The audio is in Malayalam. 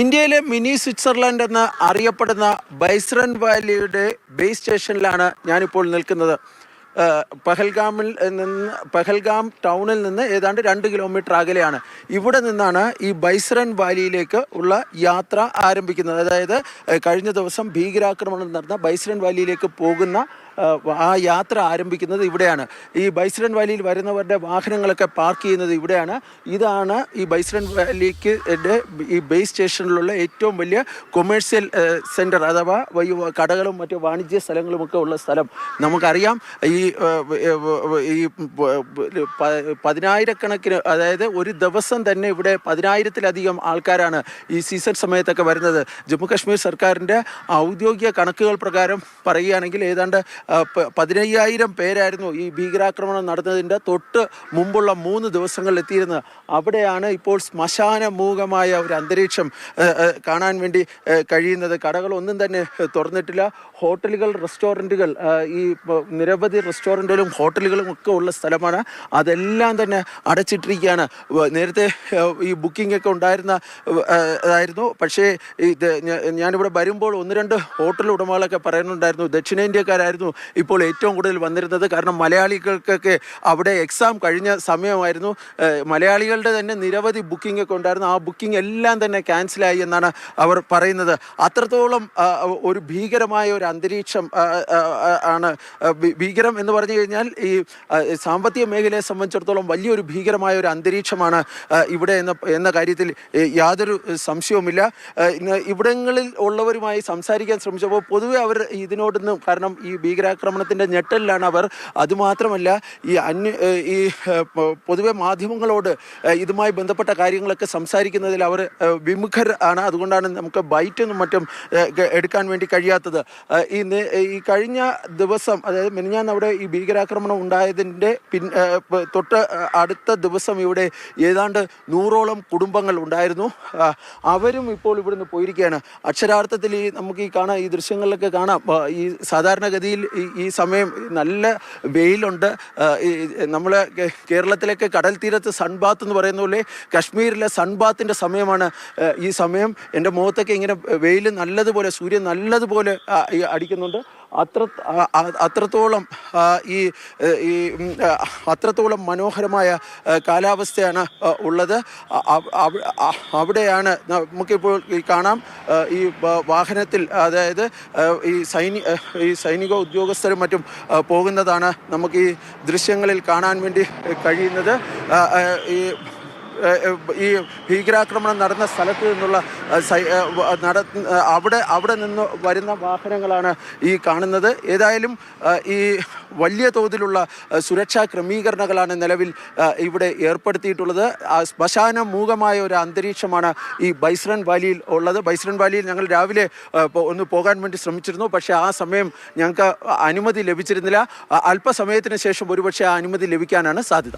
ഇന്ത്യയിലെ മിനി സ്വിറ്റ്സർലൻഡ് എന്ന് അറിയപ്പെടുന്ന ബൈസ്രൻ വാലിയുടെ ബേസ് സ്റ്റേഷനിലാണ് ഞാനിപ്പോൾ നിൽക്കുന്നത്. പഹൽഗാമിൽ നിന്ന് പഹൽഗാം ടൗണിൽ നിന്ന് ഏതാണ്ട് രണ്ട് കിലോമീറ്റർ അകലെയാണ്. ഇവിടെ നിന്നാണ് ഈ ബൈസ്രൻ വാലിയിലേക്ക് ഉള്ള യാത്ര ആരംഭിക്കുന്നത്. അതായത് കഴിഞ്ഞ ദിവസം ഭീകരാക്രമണം നടന്ന ബൈസ്രൻ വാലിയിലേക്ക് പോകുന്ന ആ യാത്ര ആരംഭിക്കുന്നത് ഇവിടെയാണ്. ഈ ബൈസ്ലൻ വാലിയിൽ വരുന്നവരുടെ വാഹനങ്ങളൊക്കെ പാർക്ക് ചെയ്യുന്നത് ഇവിടെയാണ്. ഇതാണ് ഈ ബൈസ്ലൻ വാലിക്ക് ഈ ബേസ് സ്റ്റേഷനിലുള്ള ഏറ്റവും വലിയ കൊമേഴ്സ്യൽ സെന്റർ അഥവാ കടകളും മറ്റു വാണിജ്യ സ്ഥലങ്ങളുമൊക്കെ ഉള്ള സ്ഥലം. നമുക്കറിയാം ഈ ഈ പതിനായിരക്കണക്കിന് അതായത് ഒരു ദിവസം തന്നെ ഇവിടെ പതിനായിരത്തിലധികം ആൾക്കാരാണ് ഈ സീസൺ സമയത്തൊക്കെ വരുന്നത്. ജമ്മു കാശ്മീർ സർക്കാരിന്റെ ഔദ്യോഗിക കണക്കുകൾ പ്രകാരം പറയുകയാണെങ്കിൽ ഏതാണ്ട് പതിനയ്യായിരം പേരായിരുന്നു ഈ ഭീകരാക്രമണം നടന്നതിന്റെ തൊട്ട് മുമ്പുള്ള മൂന്ന് ദിവസങ്ങളിൽ എത്തിയിരുന്നത്. അവിടെയാണ് ഇപ്പോൾ ശ്മശാനമൂകമായ ഒരു അന്തരീക്ഷം കാണാൻ വേണ്ടി കഴിയുന്നത്. കടകളൊന്നും തന്നെ തുറന്നിട്ടില്ല. ഹോട്ടലുകൾ റെസ്റ്റോറന്റുകൾ ഈ നിരവധി റെസ്റ്റോറന്റുകളും ഹോട്ടലുകളും ഒക്കെ ഉള്ള സ്ഥലമാണ്. അതെല്ലാം തന്നെ അടച്ചിട്ടിരിക്കുകയാണ്. നേരത്തെ ഈ ബുക്കിംഗ് ഒക്കെ ഉണ്ടായിരുന്ന അതായിരുന്നു പക്ഷേ ഇത് ഞാനിവിടെ വരുമ്പോൾ ഒന്ന് രണ്ട് ഹോട്ടൽ ഉടമകളൊക്കെ പറയുന്നുണ്ടായിരുന്നു. ദക്ഷിണേന്ത്യക്കാരായിരുന്നു. ഇപ്പോൾ ഏറ്റവും കൂടുതൽ വന്നിരുന്നത് കാരണം മലയാളികൾക്കൊക്കെ അവിടെ എക്സാം കഴിഞ്ഞ സമയമായിരുന്നു. മലയാളികളുടെ തന്നെ നിരവധി ബുക്കിംഗ് ഒക്കെ ഉണ്ടായിരുന്നു. ആ ബുക്കിംഗ് എല്ലാം തന്നെ ക്യാൻസലായി എന്നാണ് അവർ പറയുന്നത്. അത്രത്തോളം ഒരു ഭീകരമായ ഒരു അന്തരീക്ഷം ആണ് ഭീകരം എന്ന് പറഞ്ഞു കഴിഞ്ഞാൽ ഈ സാമ്പത്തിക മേഖലയെ സംബന്ധിച്ചിടത്തോളം വലിയൊരു ഭീകരമായ ഒരു അന്തരീക്ഷമാണ് ഇവിടെ എന്ന എന്ന കാര്യത്തിൽ യാതൊരു സംശയവുമില്ല. ഇവിടങ്ങളിൽ ഉള്ളവരുമായി സംസാരിക്കാൻ ശ്രമിച്ചപ്പോൾ പൊതുവെ അവർ ഇതിനോടൊന്നും കാരണം ഈ ഭീകരാക്രമണത്തിന്റെ ഞെട്ടലിലാണ് അവർ. അതുമാത്രമല്ല ഈ അന്യ ഈ പൊതുവെ മാധ്യമങ്ങളോട് ഇതുമായി ബന്ധപ്പെട്ട കാര്യങ്ങളൊക്കെ സംസാരിക്കുന്നതിൽ അവർ വിമുഖർ ആണ്. അതുകൊണ്ടാണ് നമുക്ക് ബൈറ്റൊന്നും മറ്റും എടുക്കാൻ വേണ്ടി കഴിയാത്തത്. ഈ ഈ കഴിഞ്ഞ ദിവസം അതായത് മിനിഞ്ഞാന്ന് അവിടെ ഈ ഭീകരാക്രമണം ഉണ്ടായതിന്റെ പിൻ തൊട്ട് അടുത്ത ദിവസം ഇവിടെ ഏതാണ്ട് നൂറോളം കുടുംബങ്ങൾ ഉണ്ടായിരുന്നു. അവരും ഇപ്പോൾ ഇവിടുന്ന് പോയിരിക്കുകയാണ്. അക്ഷരാർത്ഥത്തിൽ ഈ നമുക്ക് ഈ കാണാം ഈ ദൃശ്യങ്ങളിലൊക്കെ കാണാം. ഈ സാധാരണഗതിയിൽ ഈ സമയം നല്ല വെയിലുണ്ട്. നമ്മൾ കേരളത്തിലേക്ക് കടൽ തീരത്ത് സൺബാത്ത് എന്ന് പറയുന്ന പോലെ കശ്മീരിലെ സൺബാത്തിന്റെ സമയമാണ്. ഈ സമയം എന്റെ മുഖത്തൊക്കെ ഇങ്ങനെ വെയിൽ നല്ലതുപോലെ സൂര്യൻ നല്ലതുപോലെ അടിക്കുന്നുണ്ട്. അത്ര അത്രത്തോളം ഈ ഈ അത്രത്തോളം മനോഹരമായ കാലാവസ്ഥയാണ് ഉള്ളത്. അവിടെയാണ് നമുക്കിപ്പോൾ കാണാം ഈ വാഹനത്തിൽ അതായത് ഈ സൈനി ഈ സൈനിക ഉദ്യോഗസ്ഥരും മറ്റും പോകുന്നതാണ് നമുക്ക് ഈ ദൃശ്യങ്ങളിൽ കാണാൻ വേണ്ടി കഴിയുന്നത്. ഈ ഈ ഭീകരാക്രമണം നടന്ന സ്ഥലത്ത് നിന്നുള്ള നട അവിടെ അവിടെ നിന്ന് വരുന്ന വാഹനങ്ങളാണ് ഈ കാണുന്നത്. ഏതായാലും ഈ വലിയ തോതിലുള്ള സുരക്ഷാ ക്രമീകരണങ്ങളാണ് നിലവിൽ ഇവിടെ ഏർപ്പെടുത്തിയിട്ടുള്ളത്. ശ്മശാന മൂകമായ ഒരു അന്തരീക്ഷമാണ് ഈ ബൈസ്രൻ വാലിയിൽ ഉള്ളത്. ബൈസ്രൻ വാലിയിൽ ഞങ്ങൾ രാവിലെ ഒന്ന് പോകാൻ വേണ്ടി ശ്രമിച്ചിരുന്നു. പക്ഷേ ആ സമയം ഞങ്ങൾക്ക് അനുമതി ലഭിച്ചിരുന്നില്ല. അല്പസമയത്തിന് ശേഷം ഒരുപക്ഷെ ആ അനുമതി ലഭിക്കാനാണ് സാധ്യത.